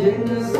Jenna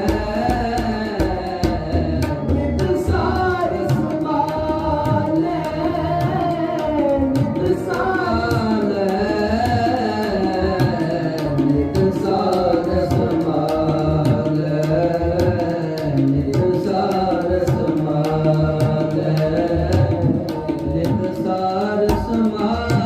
ਸੰਸਾਰ ਸਮਾਜ